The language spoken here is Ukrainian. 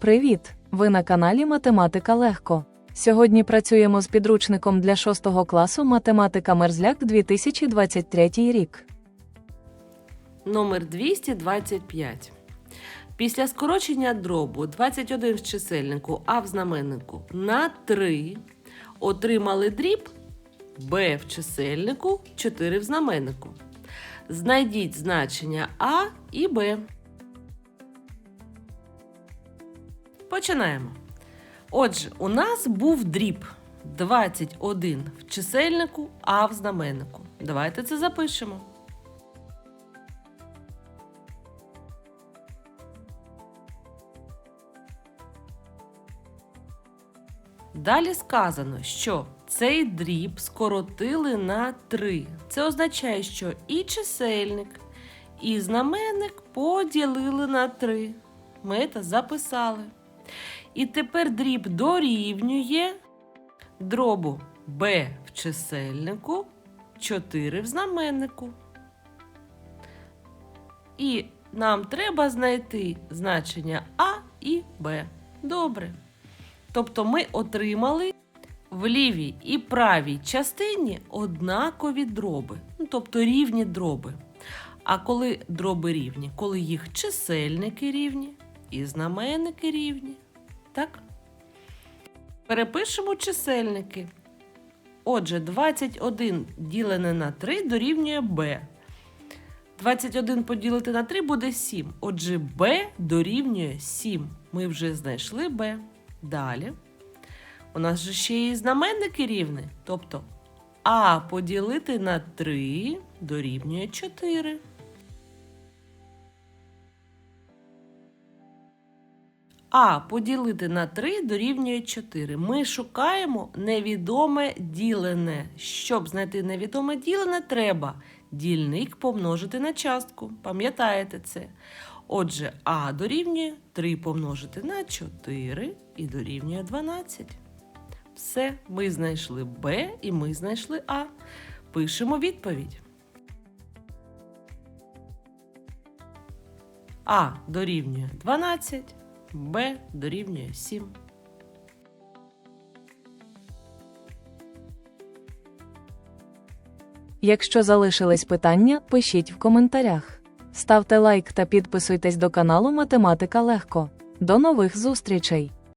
Привіт! Ви на каналі Математика Легко. Сьогодні працюємо з підручником для 6 класу Математика Мерзляк 2023 рік. Номер 225. Після скорочення дробу 21 в чисельнику, а в знаменнику на 3 отримали дріб b в чисельнику, 4 в знаменнику. Знайдіть значення А і Б. Починаємо. Отже, у нас був дріб 21 в чисельнику, а в знаменнику. Давайте це запишемо. Далі сказано, що цей дріб скоротили на 3. Це означає, що і чисельник, і знаменник поділили на 3. Ми це записали. І тепер дріб дорівнює дробу b в чисельнику, 4 в знаменнику. І нам треба знайти значення А і Б. Добре. Тобто ми отримали в лівій і правій частині однакові дроби, ну, тобто рівні дроби. А коли дроби рівні, коли їх чисельники рівні і знаменники рівні. Так? Перепишемо чисельники. Отже, 21 ділене на 3 дорівнює b. 21 поділити на 3 буде 7. Отже, b дорівнює 7. Ми вже знайшли b. Далі. У нас же ще є знаменники рівні. Тобто А поділити на 3 дорівнює 4. А поділити на 3 дорівнює 4. Ми шукаємо невідоме ділене. Щоб знайти невідоме ділене, треба дільник помножити на частку. Пам'ятаєте це? Отже, А дорівнює 3 помножити на 4 і дорівнює 12. Все, ми знайшли Б і ми знайшли А. Пишемо відповідь. А дорівнює 12, Б дорівнює 7. Якщо залишились питання, пишіть в коментарях. Ставте лайк та підписуйтесь до каналу Математика Легко. До нових зустрічей!